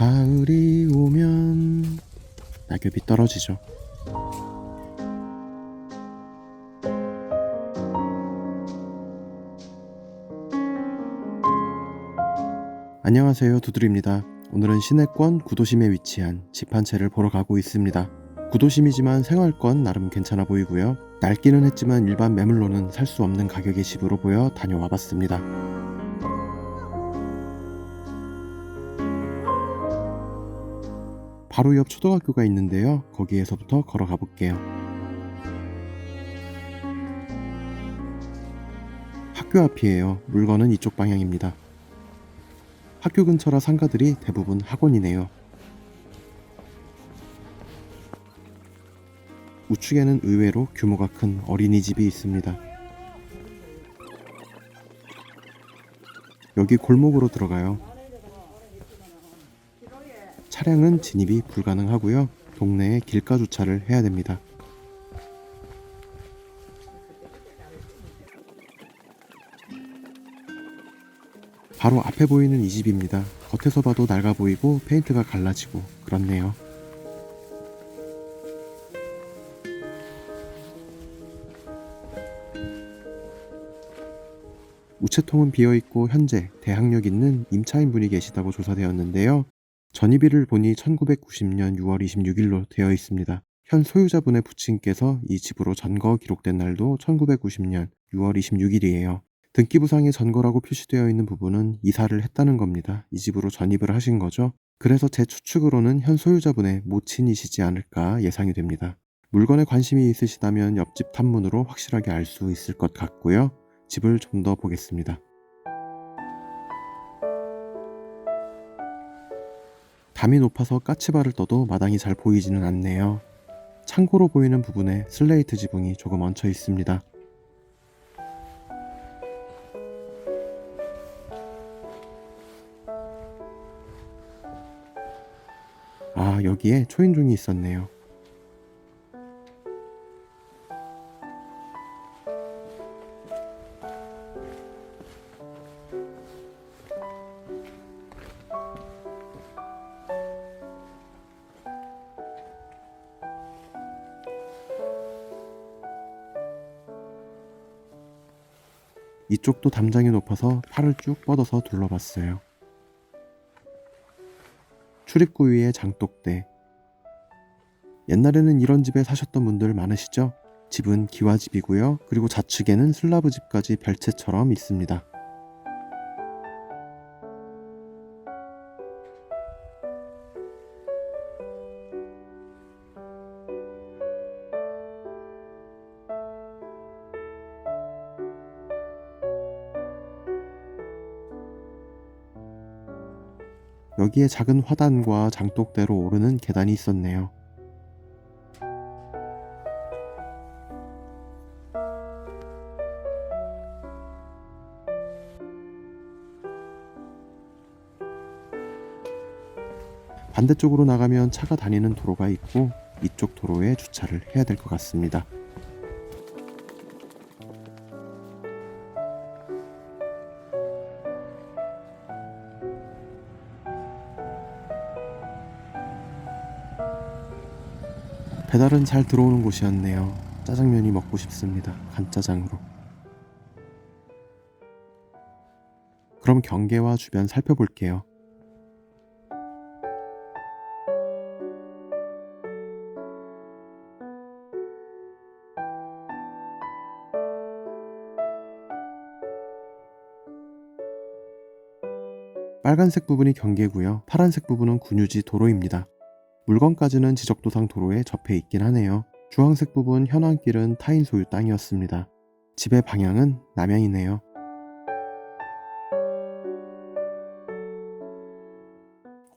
가을이 오면 낙엽이 떨어지죠. 안녕하세요. 두드리입니다. 오늘은 시내권 구도심에 위치한 집 한 채를 보러 가고 있습니다. 구도심이지만 생활권 나름 괜찮아 보이고요. 낡기는 했지만 일반 매물로는 살 수 없는 가격의 집으로 보여 다녀와 봤습니다. 바로 옆 초등학교가 있는데요. 거기에서부터 걸어가 볼게요. 학교 앞이에요. 물건은 이쪽 방향입니다. 학교 근처라 상가들이 대부분 학원이네요. 우측에는 의외로 규모가 큰 어린이집이 있습니다. 여기 골목으로 들어가요. 차량은 진입이 불가능하고요. 동네에 길가 주차를 해야 됩니다. 바로 앞에 보이는 이 집입니다. 겉에서 봐도 낡아 보이고 페인트가 갈라지고 그렇네요. 우체통은 비어 있고 현재 대학력 있는 임차인 분이 계시다고 조사되었는데요. 전입일을 보니 1990년 6월 26일로 되어 있습니다. 현 소유자분의 부친께서 이 집으로 전거 기록된 날도 1990년 6월 26일이에요. 등기부상에 전거라고 표시되어 있는 부분은 이사를 했다는 겁니다. 이 집으로 전입을 하신 거죠. 그래서 제 추측으로는 현 소유자분의 모친이시지 않을까 예상이 됩니다. 물건에 관심이 있으시다면 옆집 탐문으로 확실하게 알 수 있을 것 같고요. 집을 좀 더 보겠습니다. 담이 높아서 까치발을 떠도 마당이 잘 보이지는 않네요. 창고로 보이는 부분에 슬레이트 지붕이 조금 얹혀 있습니다. 아, 여기에 초인종이 있었네요. 이쪽도 담장이 높아서 팔을 쭉 뻗어서 둘러봤어요. 출입구 위에 장독대. 옛날에는 이런 집에 사셨던 분들 많으시죠? 집은 기와집이고요. 그리고 좌측에는 슬라브 집까지 별채처럼 있습니다. 여기에 작은 화단과 장독대로 오르는 계단이 있었네요. 반대쪽으로 나가면 차가 다니는 도로가 있고 이쪽 도로에 주차를 해야 될 것 같습니다. 배달은 잘 들어오는 곳이었네요. 짜장면이 먹고 싶습니다. 간짜장으로. 그럼 경계와 주변 살펴볼게요. 빨간색 부분이 경계고요. 파란색 부분은 군유지 도로입니다. 물건까지는 지적도상 도로에 접해 있긴 하네요. 주황색 부분 현황길은 타인 소유 땅이었습니다. 집의 방향은 남향이네요.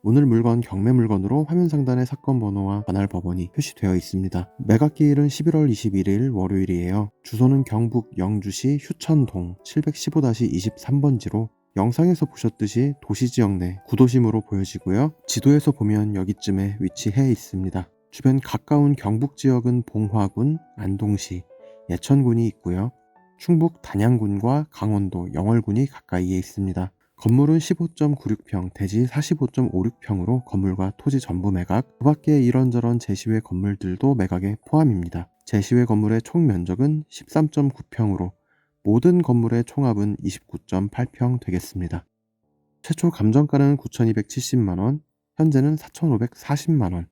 오늘 물건 경매 물건으로 화면 상단에 사건 번호와 관할 법원이 표시되어 있습니다. 매각기일은 11월 21일 월요일이에요. 주소는 경북 영주시 휴천동 715-23번지로 영상에서 보셨듯이 도시 지역 내 구도심으로 보여지고요. 지도에서 보면 여기쯤에 위치해 있습니다. 주변 가까운 경북 지역은 봉화군, 안동시, 예천군이 있고요. 충북 단양군과 강원도 영월군이 가까이에 있습니다. 건물은 15.96평, 대지 45.56평으로 건물과 토지 전부 매각, 그 밖에 이런저런 제시외 건물들도 매각에 포함입니다. 제시외 건물의 총 면적은 13.9평으로 모든 건물의 총합은 29.8평 되겠습니다. 최초 감정가는 9,270만원, 현재는 4,540만원.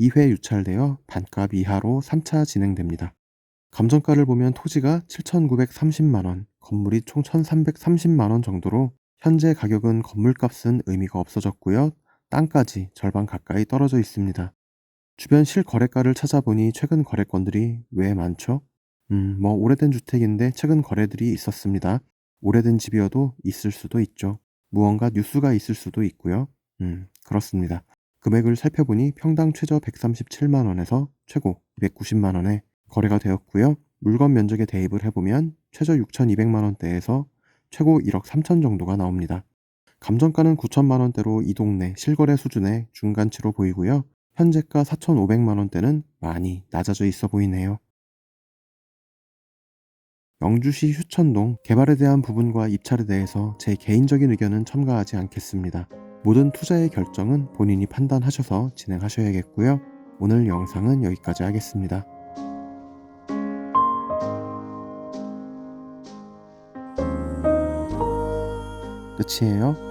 2회 유찰되어 반값 이하로 3차 진행됩니다. 감정가를 보면 토지가 7,930만원, 건물이 총 1,330만원 정도로 현재 가격은 건물값은 의미가 없어졌고요. 땅까지 절반 가까이 떨어져 있습니다. 주변 실거래가를 찾아보니 최근 거래건들이 왜 많죠? 음, 뭐 오래된 주택인데 최근 거래들이 있었습니다. 오래된 집이어도 있을 수도 있죠. 무언가 뉴스가 있을 수도 있고요. 음, 그렇습니다. 금액을 살펴보니 평당 최저 137만 원에서 최고 290만 원에 거래가 되었고요. 물건 면적에 대입을 해보면 최저 6,200만 원대에서 최고 1억 3천 정도가 나옵니다. 감정가는 9천만 원대로 이 동네 실거래 수준의 중간치로 보이고요. 현재가 4,500만 원대는 많이 낮아져 있어 보이네요. 영주시 휴천동 개발에 대한 부분과 입찰에 대해서 제 개인적인 의견은 첨가하지 않겠습니다. 모든 투자의 결정은 본인이 판단하셔서 진행하셔야겠고요. 오늘 영상은 여기까지 하겠습니다. 끝이에요.